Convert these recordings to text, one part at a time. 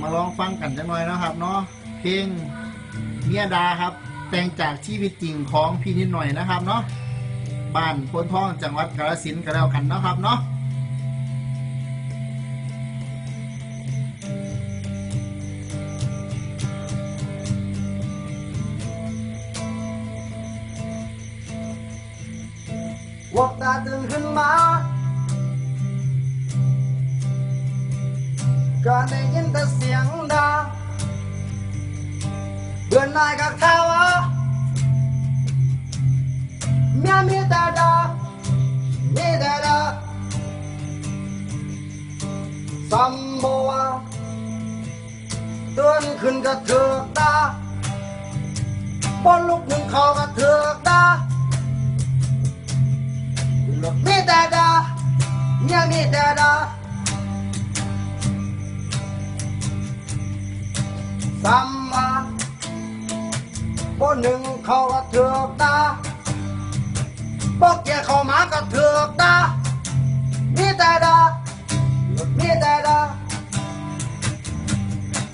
มาลองฟังกันจังหน่อยนะครับ เนาะเพลงเมียดาครับ แต่งจากชีวิตจริงของพี่นิดหน่อยนะครับ เนาะบ้านพนทองจังหวัดกาฬสินธุ์ก็แล้วกันเนาะครับเนาะวอกตาตื่นขึ้นมา ก็ได้ยินแต่เสียงดาเบื่อนายกับข้าเมียมีแต่ดามีแต่ดาสัมบัวตื่นขึ้นก็เถือกตาบนลุกหนึ่งเขาก็เถือกตามีแต่ดาเนี่ยมีแต่ดา สัมมาบนหนึ่งเขาก็เถือกตาบอกเกียเขามาก็เถือกตามีแต่ดามีแต่ดา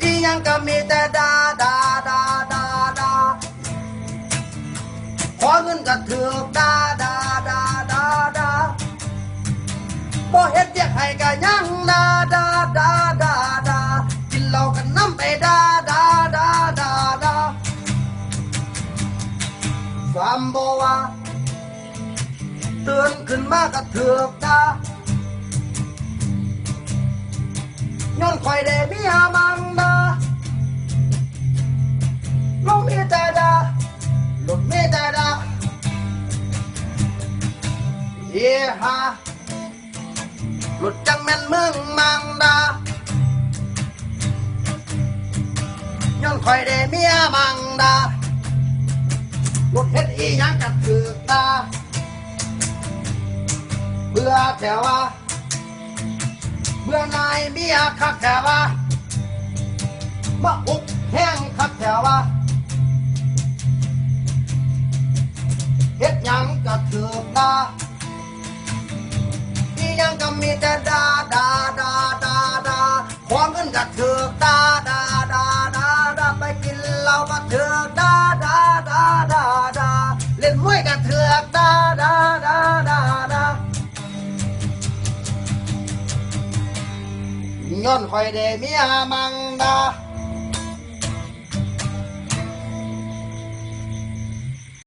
อียังก็มีแต่ดาดาดาดาดาขอเงินก็เถือกดาดาดาดาดาบ่เฮ็ดเรียกให้ก็ยังดา สามบ่ว่าเตือนขึ้นมาก็เถือกดาย้อนคอยได้มีหามังดาลงมีแต่ดาลงมีแต่ดาเยฮาหลุดจังแม่นมืองมังดาย้อนคอยได้มียมังดา หลุดเฮ็ดอีหยังกัดคือตา เบื่อแถวว่า เบื่อนายเมียคักแถวว่ามาอุกแห้งคักแถวว่าเฮ็ดหยังกัดคือตาอีหยังก็มีแต่ดาดาดาดาดาขอเงินก็ถือดา ย้อนคอยได้เมียมังดา